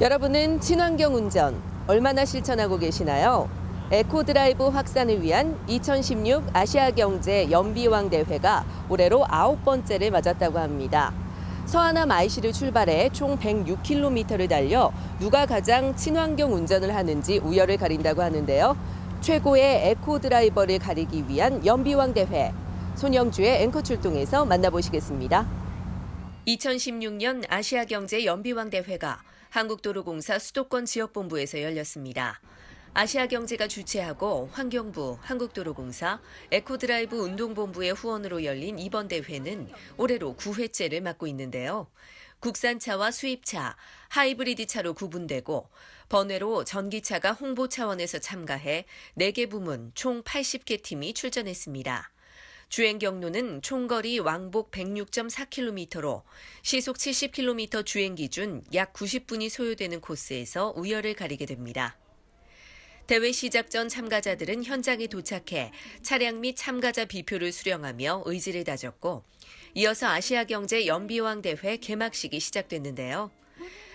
여러분은 친환경 운전 얼마나 실천하고 계시나요? 에코 드라이브 확산을 위한 2016 아시아 경제 연비왕 대회가 올해로 아홉 번째를 맞았다고 합니다. 서하남 IC를 출발해 총 106km를 달려 누가 가장 친환경 운전을 하는지 우열을 가린다고 하는데요. 최고의 에코 드라이버를 가리기 위한 연비왕 대회. 손영주의 앵커 출동에서 만나보시겠습니다. 2016년 아시아 경제 연비왕 대회가 한국도로공사 수도권 지역본부에서 열렸습니다. 아시아경제가 주최하고 환경부, 한국도로공사, 에코드라이브 운동본부의 후원으로 열린 이번 대회는 올해로 9회째를 맞고 있는데요. 국산차와 수입차, 하이브리드 차로 구분되고 번외로 전기차가 홍보 차원에서 참가해 4개 부문 총 80개 팀이 출전했습니다. 주행 경로는 총거리 왕복 106.4km로 시속 70km 주행 기준 약 90분이 소요되는 코스에서 우열을 가리게 됩니다. 대회 시작 전 참가자들은 현장에 도착해 차량 및 참가자 비표를 수령하며 의지를 다졌고 이어서 아시아경제 연비왕 대회 개막식이 시작됐는데요.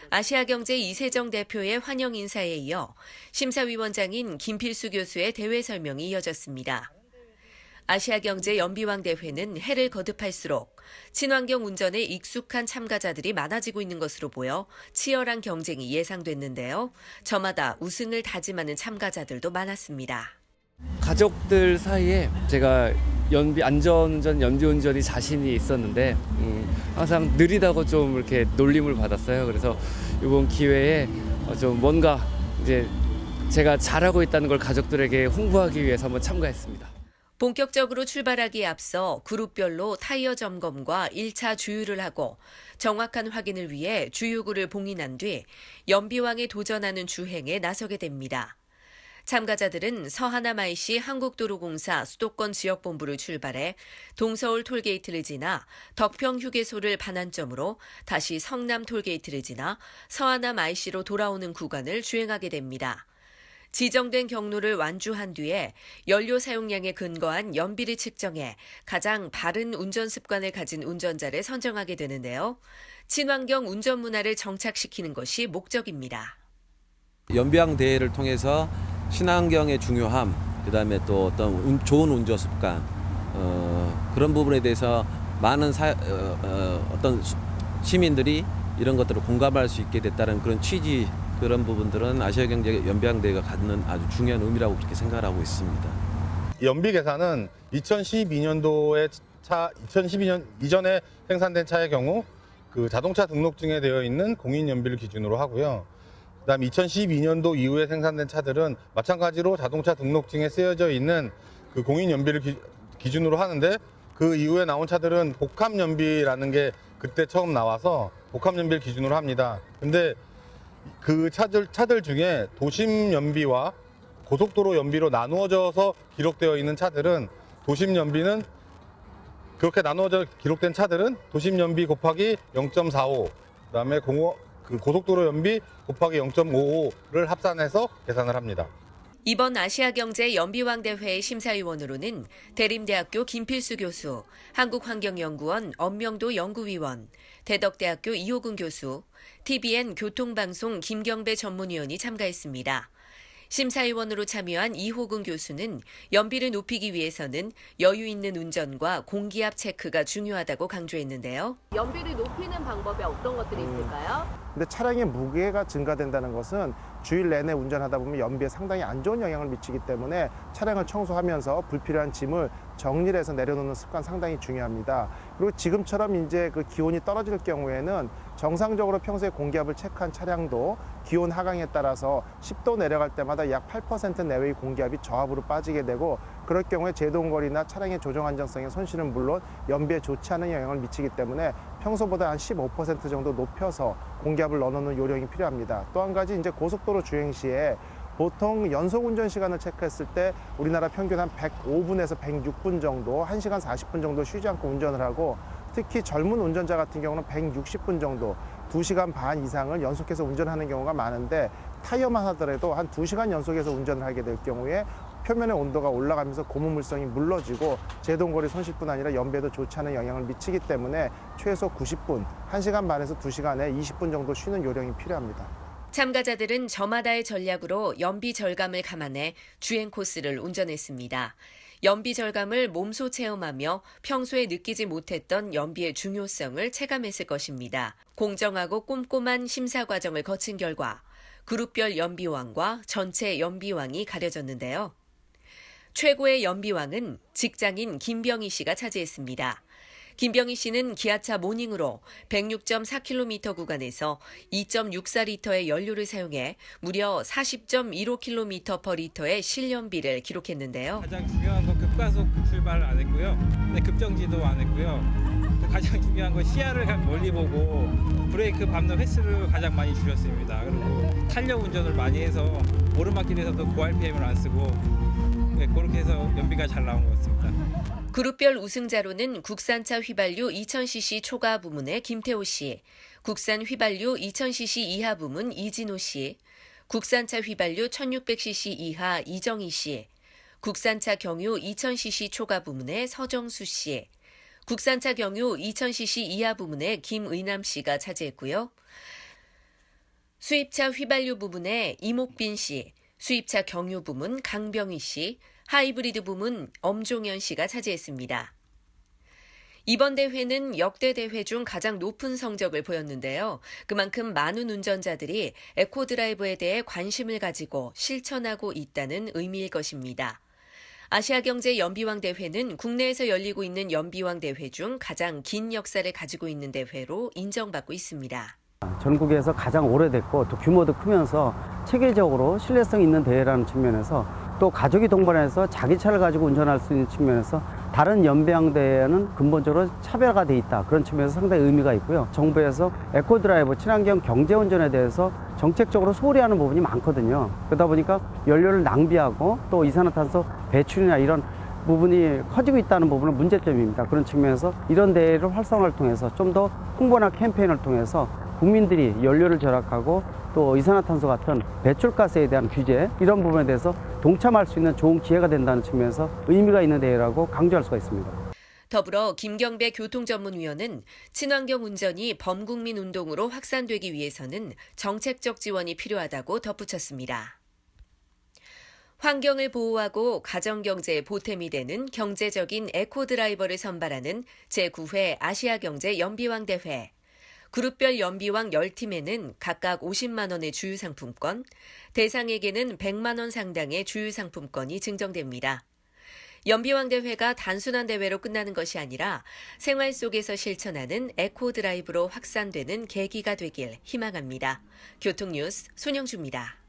아시아경제 이세정 대표의 환영 인사에 이어 심사위원장인 김필수 교수의 대회 설명이 이어졌습니다. 아시아경제 연비왕 대회는 해를 거듭할수록 친환경 운전에 익숙한 참가자들이 많아지고 있는 것으로 보여 치열한 경쟁이 예상됐는데요. 저마다 우승을 다짐하는 참가자들도 많았습니다. 가족들 사이에 제가 연비 안전운전, 연비운전이 자신이 있었는데 음, 항상 느리다고 좀 이렇게 놀림을 받았어요. 그래서 이번 기회에 어, 좀 뭔가 이제 제가 잘하고 있다는 걸 가족들에게 홍보하기 위해서 한번 참가했습니다. 본격적으로 출발하기에 앞서 그룹별로 타이어 점검과 1차 주유를 하고 정확한 확인을 위해 주유구를 봉인한 뒤 연비왕에 도전하는 주행에 나서게 됩니다. 참가자들은 IC 한국도로공사 수도권 지역본부를 출발해 동서울 톨게이트를 지나 덕평 휴게소를 반환점으로 다시 성남 톨게이트를 지나 IC로 돌아오는 구간을 주행하게 됩니다. 지정된 경로를 완주한 뒤에 연료 사용량에 근거한 연비를 측정해 가장 바른 운전 습관을 가진 운전자를 선정하게 되는데요. 친환경 운전 문화를 정착시키는 것이 목적입니다. 연비왕 대회를 통해서 친환경의 중요함, 그다음에 또 어떤 운- 좋은 운전 습관 어, 그런 부분에 대해서 많은 사, 어, 어, 어떤 수- 시민들이 이런 것들을 공감할 수 있게 됐다는 그런 취지 그런 부분들은 아시아 경제 연비왕 대회가 갖는 아주 중요한 의미라고 그렇게 생각을 하고 있습니다. 연비 계산은 2012년도에 차 2012년 이전에 생산된 차의 경우 그 자동차 등록증에 되어 있는 공인 연비를 기준으로 하고요. 그다음 2012년도 이후에 생산된 차들은 마찬가지로 자동차 등록증에 쓰여져 있는 그 공인 연비를 기, 기준으로 하는데 그 이후에 나온 차들은 복합 연비라는 게 그때 처음 나와서 복합 연비를 기준으로 합니다. 근데 그 차들 차들 중에 도심 연비와 고속도로 연비로 나누어져서 기록되어 있는 차들은 도심 연비는 그렇게 나누어져 기록된 차들은 도심 연비 곱하기 0.45 그다음에 공호 그 고속도로 연비 곱하기 0.55를 합산해서 계산을 합니다. 이번 아시아경제 연비왕 대회의 심사위원으로는 대림대학교 김필수 교수, 한국환경연구원 엄명도 연구위원, 대덕대학교 이호근 교수, TBN 교통방송 김경배 전문위원이 참가했습니다. 심사위원으로 참여한 이호근 교수는 연비를 높이기 위해서는 여유 있는 운전과 공기압 체크가 중요하다고 강조했는데요. 연비를 높이는 방법에 어떤 것들이 있을까요? 근데 차량의 무게가 증가된다는 것은 주일 내내 운전하다 보면 연비에 상당히 안 좋은 영향을 미치기 때문에 차량을 청소하면서 불필요한 짐을 정리를 해서 내려놓는 습관 상당히 중요합니다. 그리고 지금처럼 이제 그 기온이 떨어질 경우에는 정상적으로 평소에 공기압을 체크한 차량도 기온 하강에 따라서 10도 내려갈 때마다 약 8% 내외의 공기압이 저하부로 빠지게 되고 그럴 경우에 제동거리나 차량의 조정 안정성의 손실은 물론 연비에 좋지 않은 영향을 미치기 때문에 평소보다 한 15% 정도 높여서 공기압을 넣어놓는 요령이 필요합니다. 또 한 가지 이제 고속도로 주행 시에 보통 연속 운전 시간을 체크했을 때 우리나라 평균 한 105분에서 106분 정도, 1시간 40분 정도 쉬지 않고 운전을 하고 특히 젊은 운전자 같은 경우는 160분 정도, 2시간 반 이상을 연속해서 운전하는 경우가 많은데 타이어만 하더라도 한 2시간 연속해서 운전을 하게 될 경우에 표면의 온도가 올라가면서 고무물성이 물러지고 제동거리 손실뿐 아니라 연비에도 좋지 않은 영향을 미치기 때문에 최소 90분, 1시간 반에서 2시간에 20분 정도 쉬는 요령이 필요합니다. 참가자들은 저마다의 전략으로 연비 절감을 감안해 주행 코스를 운전했습니다. 연비 절감을 몸소 체험하며 평소에 느끼지 못했던 연비의 중요성을 체감했을 것입니다. 공정하고 꼼꼼한 심사 과정을 거친 결과 그룹별 연비왕과 전체 연비왕이 가려졌는데요. 최고의 연비왕은 직장인 김병희 씨가 차지했습니다. 김병희 씨는 기아차 모닝으로 106.4km 구간에서 2.64리터의 연료를 사용해 무려 40.15km 리터의 실연비를 기록했는데요. 가장 중요한 건 급가속 출발 안 했고요. 네, 급정지도 안 했고요. 또 가장 중요한 건 시야를 멀리 보고 브레이크 밟는 횟수를 가장 많이 줄였습니다. 그리고 탄력 운전을 많이 해서 오르막길에서도 고RPM을 안 쓰고 네, 그렇게 해서 연비가 잘 나온 것 같습니다. 그룹별 우승자로는 국산차 휘발유 2000cc 초과 부문의 김태호 씨, 국산 휘발유 2000cc 이하 부문 이진호 씨, 국산차 휘발유 1600cc 이하 이정희 씨, 국산차 경유 2000cc 초과 부문의 서정수 씨, 국산차 경유 2000cc 이하 부문의 김의남 씨가 차지했고요. 수입차 휘발유 부문의 이목빈 씨, 수입차 경유 부문 강병희 씨, 하이브리드 부문 엄종현 씨가 차지했습니다. 이번 대회는 역대 대회 중 가장 높은 성적을 보였는데요. 그만큼 많은 운전자들이 에코 드라이브에 대해 관심을 가지고 실천하고 있다는 의미일 것입니다. 아시아경제 연비왕 대회는 국내에서 열리고 있는 연비왕 대회 중 가장 긴 역사를 가지고 있는 대회로 인정받고 있습니다. 전국에서 가장 오래됐고 또 규모도 크면서 체계적으로 신뢰성 있는 대회라는 측면에서 또 가족이 동반해서 자기 차를 가지고 운전할 수 있는 측면에서 다른 연배양 대회는 근본적으로 차별화가 돼 있다. 그런 측면에서 상당히 의미가 있고요. 정부에서 에코드라이브 친환경 경제운전에 대해서 정책적으로 소홀히 하는 부분이 많거든요. 그러다 보니까 연료를 낭비하고 또 이산화탄소 배출이나 이런 부분이 커지고 있다는 부분은 문제점입니다. 그런 측면에서 이런 대회를 활성화를 통해서 좀 더 홍보나 캠페인을 통해서 국민들이 연료를 절약하고 또 이산화탄소 같은 배출가스에 대한 규제 이런 부분에 대해서 동참할 수 있는 좋은 기회가 된다는 측면에서 의미가 있는 대회라고 강조할 수가 있습니다. 더불어 김경배 교통전문위원은 친환경 운전이 범국민 운동으로 확산되기 위해서는 정책적 지원이 필요하다고 덧붙였습니다. 환경을 보호하고 가정경제에 보탬이 되는 경제적인 에코 드라이버를 선발하는 제9회 아시아경제 연비왕 대회. 그룹별 연비왕 10팀에는 각각 50만 원의 주유 상품권, 대상에게는 100만 원 상당의 주유 상품권이 증정됩니다. 연비왕 대회가 단순한 대회로 끝나는 것이 아니라 생활 속에서 실천하는 에코 드라이브로 확산되는 계기가 되길 희망합니다. 교통뉴스 손영주입니다.